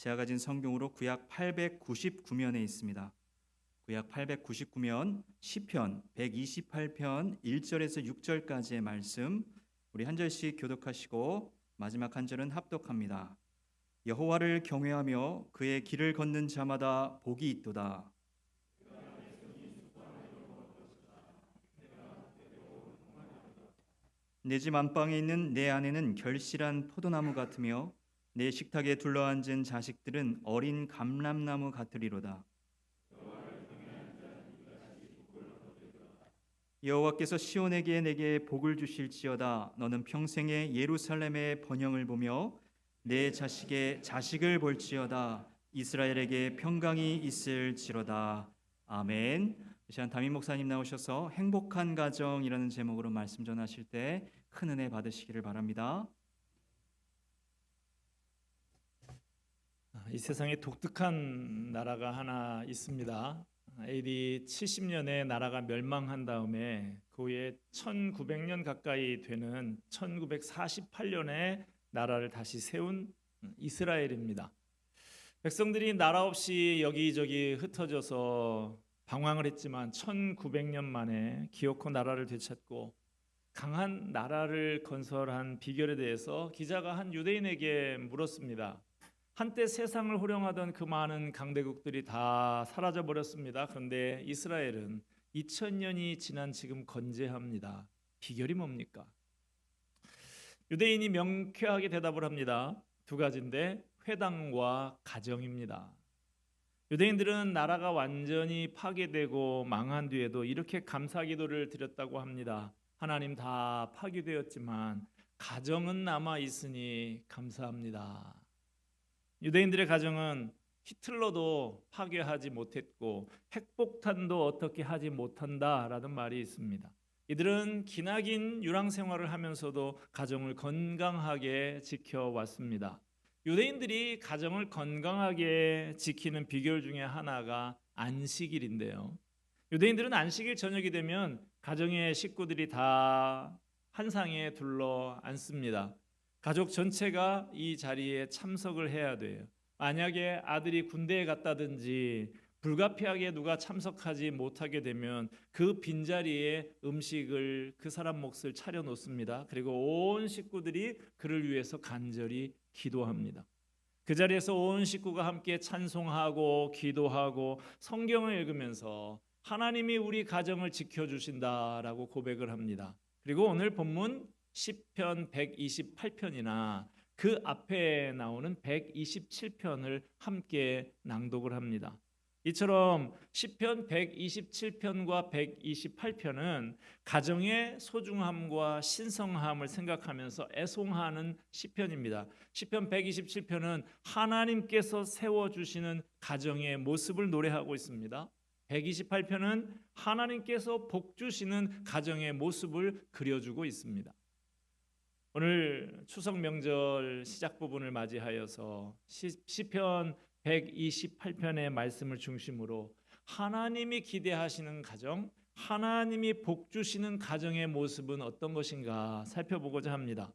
제가 가진 성경으로 구약 899면에 있습니다. 구약 899면 시편 128편 1절에서 6절까지의 말씀 우리 한 절씩 교독하시고 마지막 한 절은 합독합니다. 여호와를 경외하며 그의 길을 걷는 자마다 복이 있도다. 내 집 안방에 있는 내 아내는 결실한 포도나무 같으며 내 식탁에 둘러앉은 자식들은 어린 감람나무 같으리로다. 여호와께서 시온에게 내게 복을 주실지어다. 너는 평생에 예루살렘의 번영을 보며 내 자식의 자식을 볼지어다. 이스라엘에게 평강이 있을지로다. 아멘. 이 시간 담임 목사님 나오셔서 행복한 가정이라는 제목으로 말씀 전하실 때 큰 은혜 받으시기를 바랍니다. 이 세상에 독특한 나라가 하나 있습니다. AD 70년에 나라가 멸망한 다음에 그 후에 1900년 가까이 되는 1948년에 나라를 다시 세운 이스라엘입니다. 백성들이 나라 없이 여기저기 흩어져서 방황을 했지만 1900년 만에 기어코 나라를 되찾고 강한 나라를 건설한 비결에 대해서 기자가 한 유대인에게 물었습니다. 한때 세상을 호령하던 그 많은 강대국들이 다 사라져 버렸습니다. 그런데 이스라엘은 2000년이 지난 지금 건재합니다. 비결이 뭡니까? 유대인이 명쾌하게 대답을 합니다. 두 가지인데 회당과 가정입니다. 유대인들은 나라가 완전히 파괴되고 망한 뒤에도 이렇게 감사 기도를 드렸다고 합니다. 하나님 다 파괴되었지만 가정은 남아 있으니 감사합니다. 유대인들의 가정은 히틀러도 파괴하지 못했고 핵폭탄도 어떻게 하지 못한다라는 말이 있습니다. 이들은 기나긴 유랑 생활을 하면서도 가정을 건강하게 지켜왔습니다. 유대인들이 가정을 건강하게 지키는 비결 중에 하나가 안식일인데요. 유대인들은 안식일 저녁이 되면 가정의 식구들이 다 한상에 둘러 앉습니다. 가족 전체가 이 자리에 참석을 해야 돼요. 만약에 아들이 군대에 갔다든지 불가피하게 누가 참석하지 못하게 되면 그 빈자리에 음식을 그 사람 몫을 차려 놓습니다. 그리고 온 식구들이 그를 위해서 간절히 기도합니다. 그 자리에서 온 식구가 함께 찬송하고 기도하고 성경을 읽으면서 하나님이 우리 가정을 지켜 주신다라고 고백을 합니다. 그리고 오늘 본문 시편 128편이나 그 앞에 나오는 127편을 함께 낭독을 합니다. 이처럼 시편 127편과 128편은 가정의 소중함과 신성함을 생각하면서 애송하는 시편입니다. 시편 127편은 하나님께서 세워 주시는 가정의 모습을 노래하고 있습니다. 128편은 하나님께서 복 주시는 가정의 모습을 그려주고 있습니다. 오늘 추석 명절 시작 부분을 맞이하여서 시, 편 128편의 말씀을 중심으로 하나님이 기대하시는 가정, 하나님이 복 주시는 가정의 모습은 어떤 것인가 살펴보고자 합니다.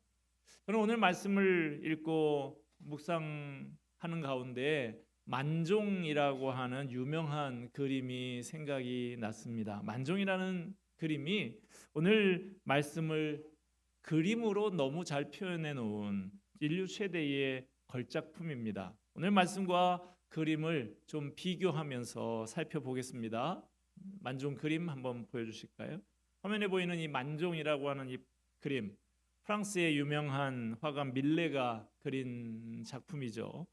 저는 오늘 말씀을 읽고 묵상하는 가운데 만종이라고 하는 유명한 그림이 생각이 났습니다. 만종이라는 그림이 오늘 말씀을 그림으로 너무 잘 표현해 놓은 인류 최대의 걸작품입니다. 오늘 말씀과 그림을 좀 비교하면서 살펴보겠습니다. 만종 그림 한번 보여주실까요? 화면에 보이는 이 만종이라고 하는 이 그림, 프랑스의 유명한 화가 밀레가 그린 작품이죠.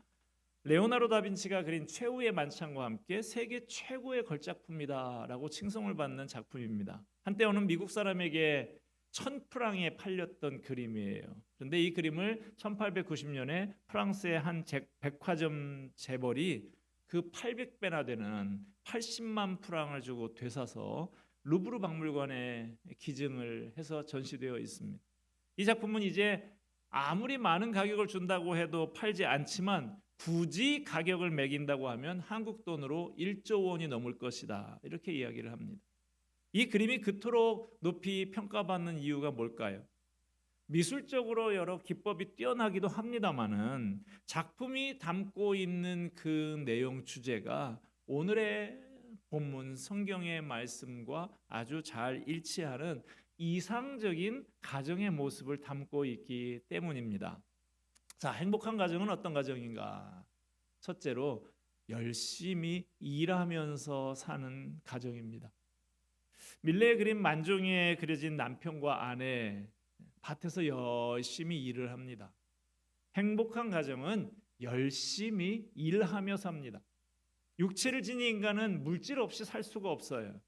레오나르도 다빈치가 그린 최후의 만찬과 함께 세계 최고의 걸작품이다라고 칭송을 받는 작품입니다. 한때어는 미국 사람에게 천 프랑에 팔렸던 그림이에요. 그런데 이 그림을 1890년에 프랑스의 한 백화점 재벌이 그 800배나 되는 80만 프랑을 주고 되사서 루브르 박물관에 기증을 해서 전시되어 있습니다. 이 작품은 이제 아무리 많은 가격을 준다고 해도 팔지 않지만 굳이 가격을 매긴다고 하면 한국 돈으로 1조 원이 넘을 것이다. 이렇게 이야기를 합니다. 이 그림이 그토록 높이 평가받는 이유가 뭘까요? 미술적으로 여러 기법이 뛰어나기도 합니다만은 작품이 담고 있는 그 내용 주제가 오늘의 본문 성경의 말씀과 아주 잘 일치하는 이상적인 가정의 모습을 담고 있기 때문입니다. 자, 행복한 가정은 어떤 가정인가? 첫째로 열심히 일하면서 사는 가정입니다. 밀레의 그림 만종에 그려진 남편과 아내 밭에서 열심히 일을 합니다. 행복한 가정은 열심히 일하며 삽니다. 육체를 지닌 인간은 물질 없이 살 수가 없어요.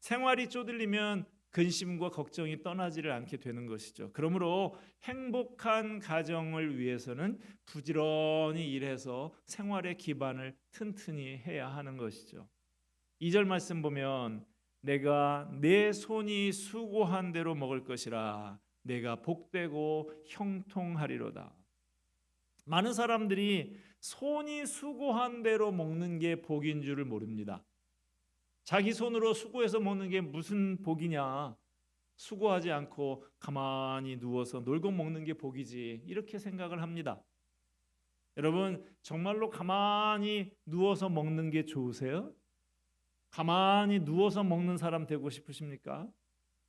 생활이 쪼들리면 근심과 걱정이 떠나지를 않게 되는 것이죠. 그러므로 행복한 가정을 위해서는 부지런히 일해서 생활의 기반을 튼튼히 해야 하는 것이죠. 2절 말씀 보면 내가 내 손이 수고한 대로 먹을 것이라 내가 복되고 형통하리로다. 많은 사람들이 손이 수고한 대로 먹는 게 복인 줄을 모릅니다. 자기 손으로 수고해서 먹는 게 무슨 복이냐? 수고하지 않고 가만히 누워서 놀고 먹는 게 복이지. 이렇게 생각을 합니다. 여러분, 정말로 가만히 누워서 먹는 게 좋으세요? 가만히 누워서 먹는 사람 되고 싶으십니까?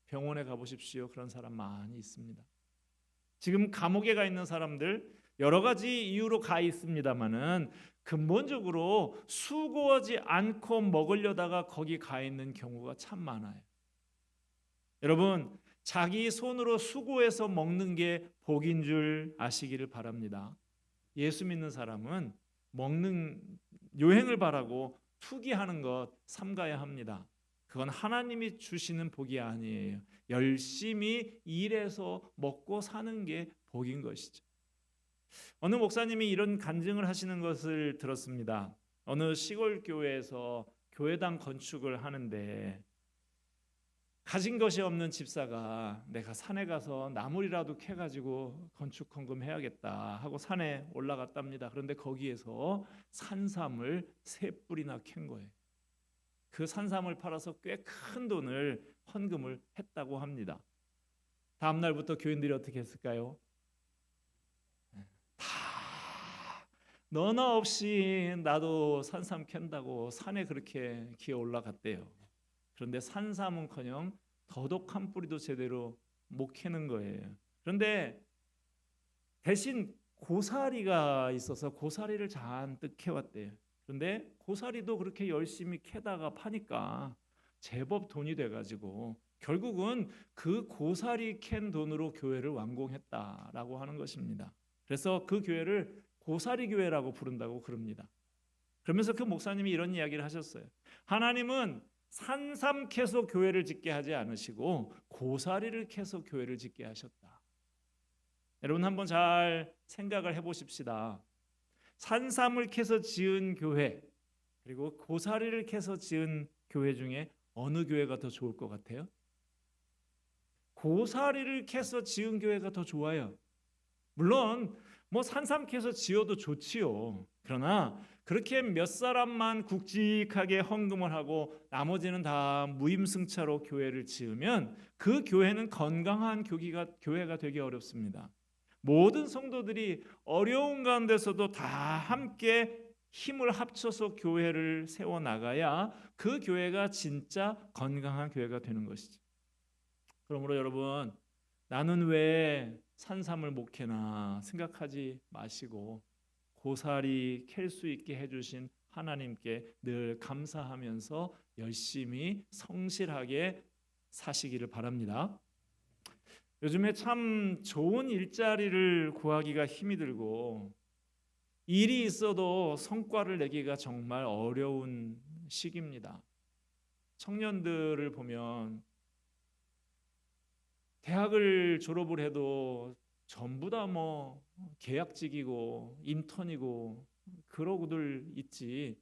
병원에 가보십시오. 그런 사람 많이 있습니다. 지금 감옥에 가 있는 사람들 여러 가지 이유로 가 있습니다만은 근본적으로 수고하지 않고 먹으려다가 거기 가 있는 경우가 참 많아요. 여러분, 자기 손으로 수고해서 먹는 게 복인 줄 아시기를 바랍니다. 예수 믿는 사람은 먹는 요행을 바라고 투기하는 것 삼가야 합니다. 그건 하나님이 주시는 복이 아니에요. 열심히 일해서 먹고 사는 게 복인 것이죠. 어느 목사님이 이런 간증을 하시는 것을 들었습니다. 어느 시골 교회에서 교회당 건축을 하는데 가진 것이 없는 집사가 내가 산에 가서 나물이라도 캐 가지고 건축 헌금 해야겠다 하고 산에 올라갔답니다. 그런데 거기에서 산삼을 세 뿌리나 캔 거예요. 그 산삼을 팔아서 꽤 큰 돈을 헌금을 했다고 합니다. 다음 날부터 교인들이 어떻게 했을까요? 다 너나 없이 나도 산삼 캔다고 산에 그렇게 기어 올라갔대요. 그런데 산삼은커녕 더덕 한 뿌리도 제대로 못 캐는 거예요. 그런데 대신 고사리가 있어서 고사리를 잔뜩 캐왔대요. 그런데 고사리도 그렇게 열심히 캐다가 파니까 제법 돈이 돼가지고 결국은 그 고사리 캔 돈으로 교회를 완공했다라고 하는 것입니다. 그래서 그 교회를 고사리 교회라고 부른다고 그럽니다. 그러면서 그 목사님이 이런 이야기를 하셨어요. 하나님은 산삼 캐서 교회를 짓게 하지 않으시고 고사리를 캐서 교회를 짓게 하셨다. 여러분 한번 잘 생각을 해보십시다. 산삼을 캐서 지은 교회 그리고 고사리를 캐서 지은 교회 중에 어느 교회가 더 좋을 것 같아요? 고사리를 캐서 지은 교회가 더 좋아요. 물론 뭐 산삼 캐서 지어도 좋지요. 그러나 그렇게 몇 사람만 굵직하게 헌금을 하고 나머지는 다 무임승차로 교회를 지으면 그 교회는 건강한 교기가 교회가 되기 어렵습니다. 모든 성도들이 어려운 가운데서도 다 함께 힘을 합쳐서 교회를 세워 나가야 그 교회가 진짜 건강한 교회가 되는 것이죠. 그러므로 여러분 나는 왜 산삼을 못 캐나 생각하지 마시고 고사리 캘 수 있게 해주신 하나님께 늘 감사하면서 열심히 성실하게 사시기를 바랍니다. 요즘에 참 좋은 일자리를 구하기가 힘이 들고 일이 있어도 성과를 내기가 정말 어려운 시기입니다. 청년들을 보면 대학을 졸업을 해도 전부 다 뭐 계약직이고 인턴이고 그러고들 있지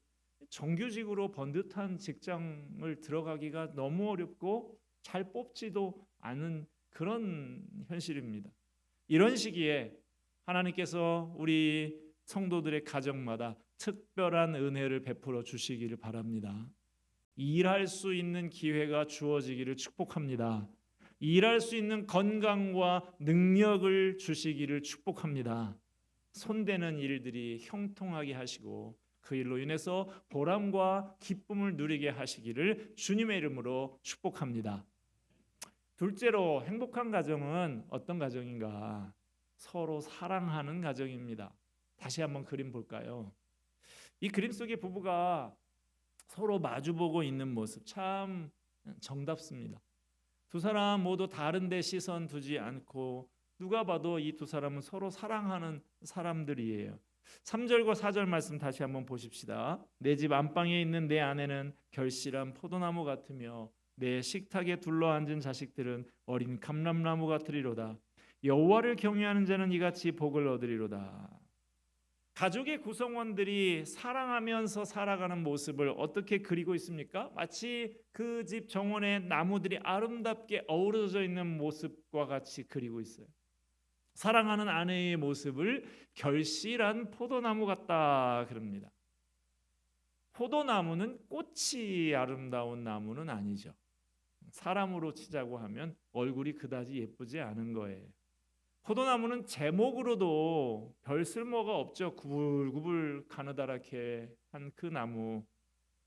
정규직으로 번듯한 직장을 들어가기가 너무 어렵고 잘 뽑지도 않은 그런 현실입니다. 이런 시기에 하나님께서 우리 성도들의 가정마다 특별한 은혜를 베풀어 주시기를 바랍니다. 일할 수 있는 기회가 주어지기를 축복합니다. 일할 수 있는 건강과 능력을 주시기를 축복합니다. 손대는 일들이 형통하게 하시고 그 일로 인해서 보람과 기쁨을 누리게 하시기를 주님의 이름으로 축복합니다. 둘째로 행복한 가정은 어떤 가정인가? 서로 사랑하는 가정입니다. 다시 한번 그림 볼까요? 이 그림 속의 부부가 서로 마주보고 있는 모습 참 정답습니다. 두 사람 모두 다른데 시선 두지 않고 누가 봐도 이 두 사람은 서로 사랑하는 사람들이에요. 3절과 4절 말씀 다시 한번 보십시다. 내 집 안방에 있는 내 아내는 결실한 포도나무 같으며 내 식탁에 둘러앉은 자식들은 어린 감람나무 같으리로다. 여호와를 경외하는 자는 이같이 복을 얻으리로다. 가족의 구성원들이 사랑하면서 살아가는 모습을 어떻게 그리고 있습니까? 마치 그 집 정원의 나무들이 아름답게 어우러져 있는 모습과 같이 그리고 있어요. 사랑하는 아내의 모습을 결실한 포도나무 같다 그럽니다. 포도나무는 꽃이 아름다운 나무는 아니죠. 사람으로 치자고 하면 얼굴이 그다지 예쁘지 않은 거예요. 포도나무는 제목으로도 별 쓸모가 없죠. 구불구불 가느다랗게 한 그 나무.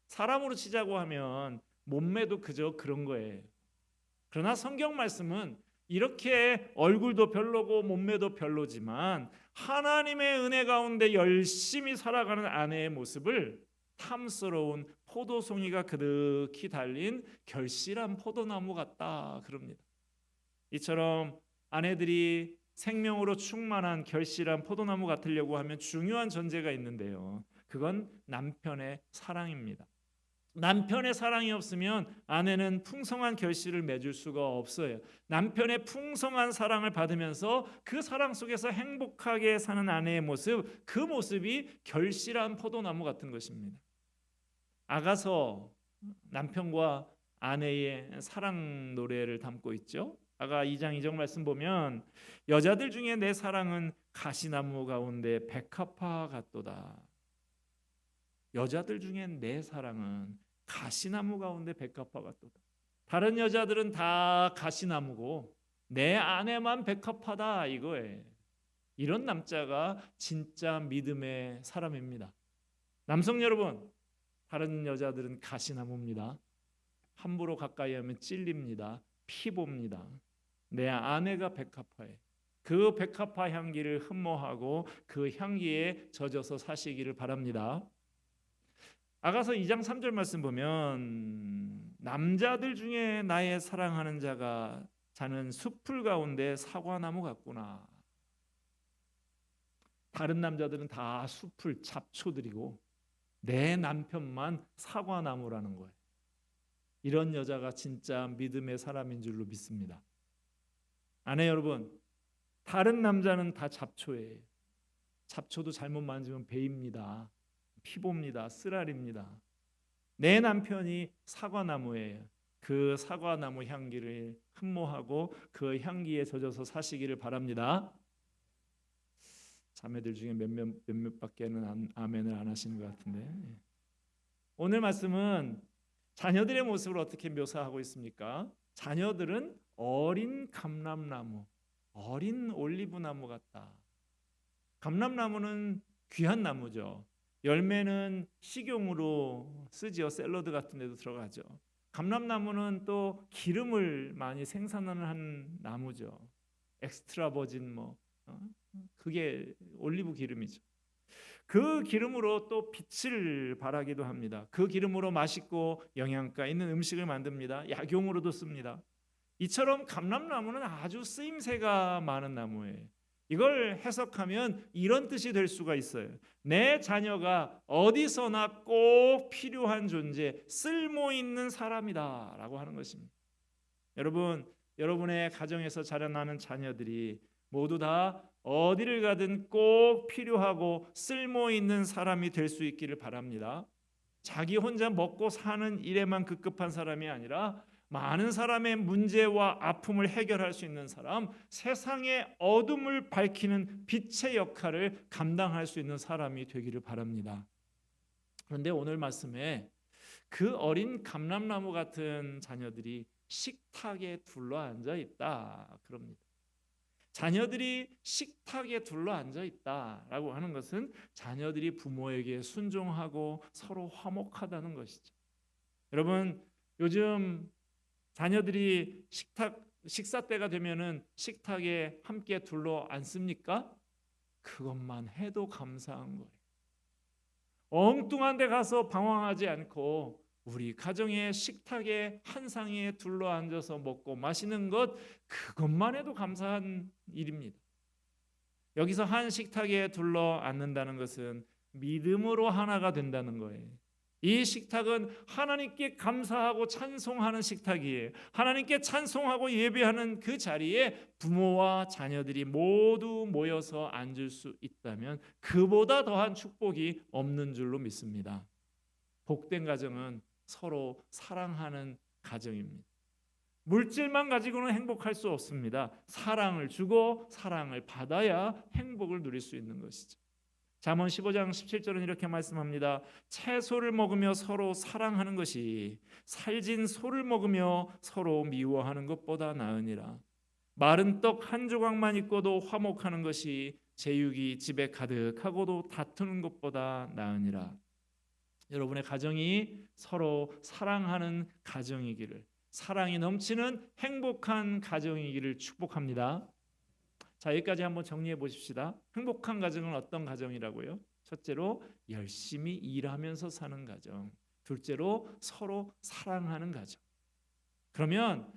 사람으로 치자고 하면 몸매도 그저 그런 거예요. 그러나 성경 말씀은 이렇게 얼굴도 별로고 몸매도 별로지만 하나님의 은혜 가운데 열심히 살아가는 아내의 모습을 탐스러운 포도송이가 그득히 달린 결실한 포도나무 같다 그럽니다. 이처럼 아내들이 생명으로 충만한 결실한 포도나무 같으려고 하면 중요한 전제가 있는데요. 그건 남편의 사랑입니다. 남편의 사랑이 없으면 아내는 풍성한 결실을 맺을 수가 없어요. 남편의 풍성한 사랑을 받으면서 그 사랑 속에서 행복하게 사는 아내의 모습, 그 모습이 결실한 포도나무 같은 것입니다. 아가서 남편과 아내의 사랑 노래를 담고 있죠. 아가 2장 2절 말씀 보면 여자들 중에 내 사랑은 가시나무 가운데 백합화 같도다. 여자들 중에 내 사랑은 가시나무 가운데 백합화 같도다. 다른 여자들은 다 가시나무고 내 아내만 백합화다 이거에 이런 남자가 진짜 믿음의 사람입니다. 남성 여러분, 다른 여자들은 가시나무입니다. 함부로 가까이 하면 찔립니다. 피봅니다. 내 아내가 백합화에 그 백합화 향기를 흠모하고 그 향기에 젖어서 사시기를 바랍니다. 아가서 2장 3절 말씀 보면 남자들 중에 나의 사랑하는 자가 자는 숲풀 가운데 사과나무 같구나. 다른 남자들은 다 숲풀 잡초들이고 내 남편만 사과나무라는 거예요. 이런 여자가 진짜 믿음의 사람인 줄로 믿습니다. 아내 여러분, 다른 남자는 다 잡초예요. 잡초도 잘못 만지면 베입니다. 피봅니다. 쓰라립니다. 내 남편이 사과나무예요. 그 사과나무 향기를 흠모하고 그 향기에 젖어서 사시기를 바랍니다. 자매들 중에 몇몇 몇몇밖에는 안- 아멘을 안 하시는 것 같은데 오늘 말씀은 자녀들의 모습을 어떻게 묘사하고 있습니까? 자녀들은 어린 감람나무, 어린 올리브 나무 같다. 감람나무는 귀한 나무죠. 열매는 식용으로 쓰지요. 샐러드 같은 데도 들어가죠. 감람나무는 또 기름을 많이 생산하는 나무죠. 엑스트라 버진 뭐 어? 그게 올리브 기름이죠. 그 기름으로 또 빛을 발하기도 합니다. 그 기름으로 맛있고 영양가 있는 음식을 만듭니다. 약용으로도 씁니다. 이처럼 감람나무는 아주 쓰임새가 많은 나무예요. 이걸 해석하면 이런 뜻이 될 수가 있어요. 내 자녀가 어디서나 꼭 필요한 존재, 쓸모 있는 사람이다라고 하는 것입니다. 여러분, 여러분의 가정에서 자라나는 자녀들이 모두 다 어디를 가든 꼭 필요하고 쓸모 있는 사람이 될 수 있기를 바랍니다. 자기 혼자 먹고 사는 일에만 급급한 사람이 아니라 많은 사람의 문제와 아픔을 해결할 수 있는 사람, 세상의 어둠을 밝히는 빛의 역할을 감당할 수 있는 사람이 되기를 바랍니다. 그런데 오늘 말씀에 그 어린 감람나무 같은 자녀들이 식탁에 둘러앉아 있다. 그럽니다. 자녀들이 식탁에 둘러앉아 있다라고 하는 것은 자녀들이 부모에게 순종하고 서로 화목하다는 것이죠. 여러분 요즘 자녀들이 식탁 식사 때가 되면은 식탁에 함께 둘러 앉습니까? 그것만 해도 감사한 거예요. 엉뚱한 데 가서 방황하지 않고 우리 가정의 식탁에 한 상에 둘러 앉아서 먹고 마시는 것 그것만 해도 감사한 일입니다. 여기서 한 식탁에 둘러 앉는다는 것은 믿음으로 하나가 된다는 거예요. 이 식탁은 하나님께 감사하고 찬송하는 식탁이에요. 하나님께 찬송하고 예배하는 그 자리에 부모와 자녀들이 모두 모여서 앉을 수 있다면 그보다 더한 축복이 없는 줄로 믿습니다. 복된 가정은 서로 사랑하는 가정입니다. 물질만 가지고는 행복할 수 없습니다. 사랑을 주고 사랑을 받아야 행복을 누릴 수 있는 것이죠. 잠언 15장 17절은 이렇게 말씀합니다. 채소를 먹으며 서로 사랑하는 것이 살진 소를 먹으며 서로 미워하는 것보다 나으니라. 마른 떡 한 조각만 있고도 화목하는 것이 제육이 집에 가득하고도 다투는 것보다 나으니라. 여러분의 가정이 서로 사랑하는 가정이기를 사랑이 넘치는 행복한 가정이기를 축복합니다. 자, 여기까지 한번 정리해 보십시다. 행복한 가정은 어떤 가정이라고요? 첫째로 열심히 일하면서 사는 가정. 둘째로 서로 사랑하는 가정. 그러면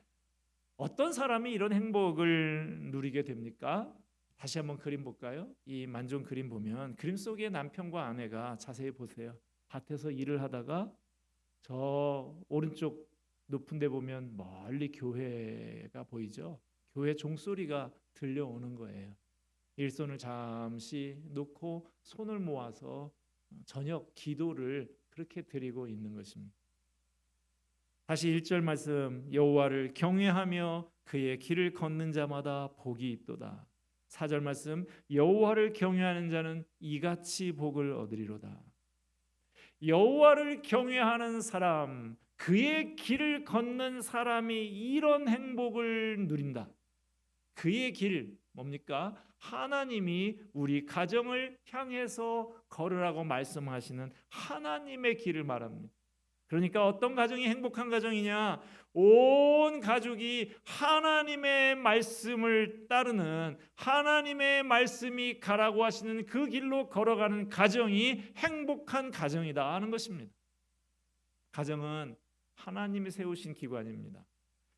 어떤 사람이 이런 행복을 누리게 됩니까? 다시 한번 그림 볼까요? 이 만종 그림 보면 그림 속의 남편과 아내가 자세히 보세요. 밭에서 일을 하다가 저 오른쪽 높은 데 보면 멀리 교회가 보이죠. 교회 종소리가 들려오는 거예요. 일손을 잠시 놓고 손을 모아서 저녁 기도를 그렇게 드리고 있는 것입니다. 다시 1절 말씀 여호와를 경외하며 그의 길을 걷는 자마다 복이 있도다. 4절 말씀 여호와를 경외하는 자는 이같이 복을 얻으리로다. 여호와를 경외하는 사람 그의 길을 걷는 사람이 이런 행복을 누린다. 그의 길 뭡니까? 하나님이 우리 가정을 향해서 걸으라고 말씀하시는 하나님의 길을 말합니다. 그러니까 어떤 가정이 행복한 가정이냐? 온 가족이 하나님의 말씀을 따르는 하나님의 말씀이 가라고 하시는 그 길로 걸어가는 가정이 행복한 가정이다 하는 것입니다. 가정은 하나님이 세우신 기관입니다.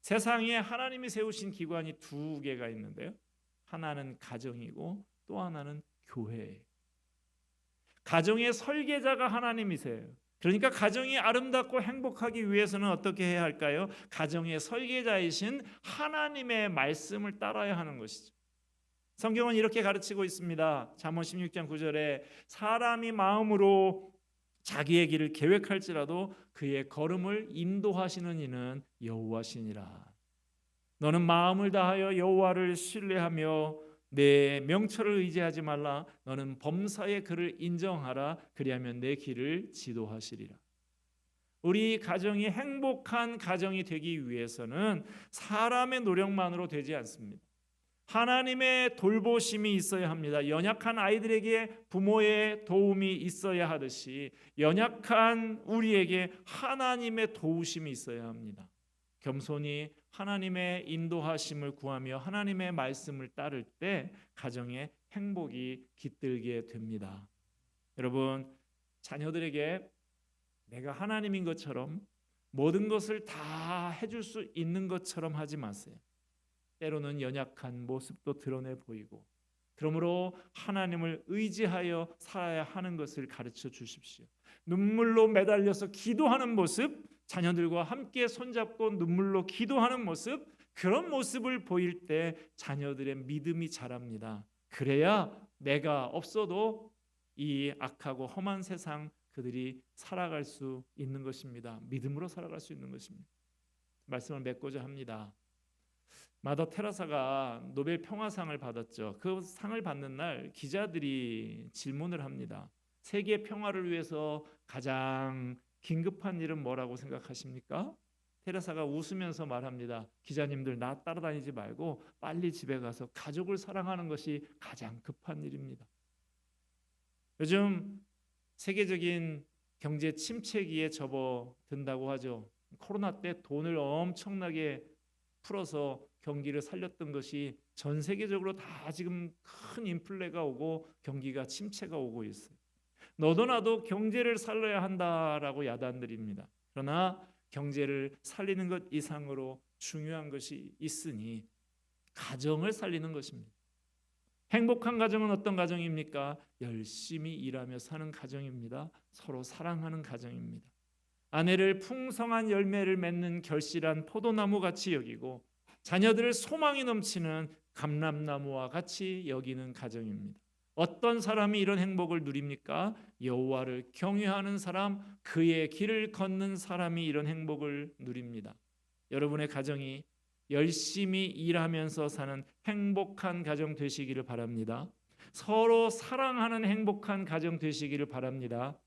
세상에 하나님이 세우신 기관이 두 개가 있는데요. 하나는 가정이고 또 하나는 교회예요. 가정의 설계자가 하나님이세요. 그러니까 가정이 아름답고 행복하기 위해서는 어떻게 해야 할까요? 가정의 설계자이신 하나님의 말씀을 따라야 하는 것이죠. 성경은 이렇게 가르치고 있습니다. 잠언 16장 9절에 사람이 마음으로 자기의 길을 계획할지라도 그의 걸음을 인도하시는 이는 여호와시니라. 너는 마음을 다하여 여호와를 신뢰하며 내 명철을 의지하지 말라. 너는 범사의 그를 인정하라. 그리하면 내 길을 지도하시리라. 우리 가정이 행복한 가정이 되기 위해서는 사람의 노력만으로 되지 않습니다. 하나님의 돌보심이 있어야 합니다. 연약한 아이들에게 부모의 도움이 있어야 하듯이 연약한 우리에게 하나님의 도우심이 있어야 합니다. 겸손히 하나님의 인도하심을 구하며 하나님의 말씀을 따를 때 가정의 행복이 깃들게 됩니다. 여러분, 자녀들에게 내가 하나님인 것처럼 모든 것을 다 해줄 수 있는 것처럼 하지 마세요. 때로는 연약한 모습도 드러내 보이고 그러므로 하나님을 의지하여 살아야 하는 것을 가르쳐 주십시오. 눈물로 매달려서 기도하는 모습, 자녀들과 함께 손잡고 눈물로 기도하는 모습, 그런 모습을 보일 때 자녀들의 믿음이 자랍니다. 그래야 내가 없어도 이 악하고 험한 세상 그들이 살아갈 수 있는 것입니다. 믿음으로 살아갈 수 있는 것입니다. 말씀을 맺고자 합니다. 마더 테라사가 노벨 평화상을 받았죠. 그 상을 받는 날 기자들이 질문을 합니다. 세계 평화를 위해서 가장 긴급한 일은 뭐라고 생각하십니까? 테레사가 웃으면서 말합니다. 기자님들 나 따라다니지 말고 빨리 집에 가서 가족을 사랑하는 것이 가장 급한 일입니다. 요즘 세계적인 경제 침체기에 접어든다고 하죠. 코로나 때 돈을 엄청나게 풀어서 경기를 살렸던 것이 전 세계적으로 다 지금 큰 인플레가 오고 경기가 침체가 오고 있어요. 너도 나도 경제를 살려야 한다라고 야단들입니다. 그러나 경제를 살리는 것 이상으로 중요한 것이 있으니 가정을 살리는 것입니다. 행복한 가정은 어떤 가정입니까? 열심히 일하며 사는 가정입니다. 서로 사랑하는 가정입니다. 아내를 풍성한 열매를 맺는 결실한 포도나무 같이 여기고 자녀들을 소망이 넘치는 감람나무와 같이 여기는 가정입니다. 어떤 사람이 이런 행복을 누립니까? 여호와를 경외하는 사람, 그의 길을 걷는 사람이 이런 행복을 누립니다. 여러분의 가정이 열심히 일하면서 사는 행복한 가정 되시기를 바랍니다. 서로 사랑하는 행복한 가정 되시기를 바랍니다.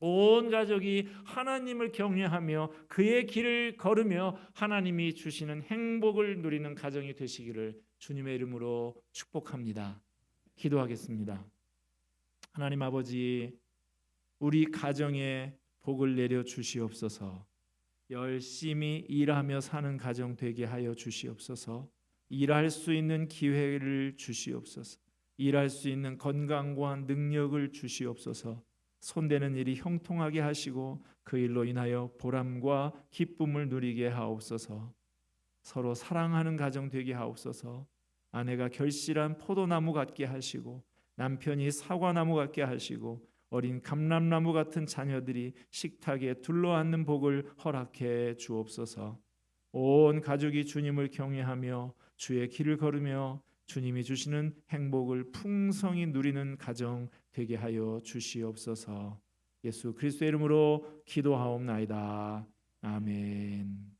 온 가족이 하나님을 경외하며 그의 길을 걸으며 하나님이 주시는 행복을 누리는 가정이 되시기를 주님의 이름으로 축복합니다. 기도하겠습니다. 하나님 아버지, 우리 가정에 복을 내려 주시옵소서. 열심히 일하며 사는 가정 되게 하여 주시옵소서. 일할 수 있는 기회를 주시옵소서. 일할 수 있는 건강과 능력을 주시옵소서. 손대는 일이 형통하게 하시고 그 일로 인하여 보람과 기쁨을 누리게 하옵소서. 서로 사랑하는 가정 되게 하옵소서. 아내가 결실한 포도나무 같게 하시고 남편이 사과나무 같게 하시고 어린 감람나무 같은 자녀들이 식탁에 둘러앉는 복을 허락해 주옵소서. 온 가족이 주님을 경외하며 주의 길을 걸으며 주님이 주시는 행복을 풍성히 누리는 가정 되게 하여 주시옵소서. 예수 그리스도의 이름으로 기도하옵나이다. 아멘.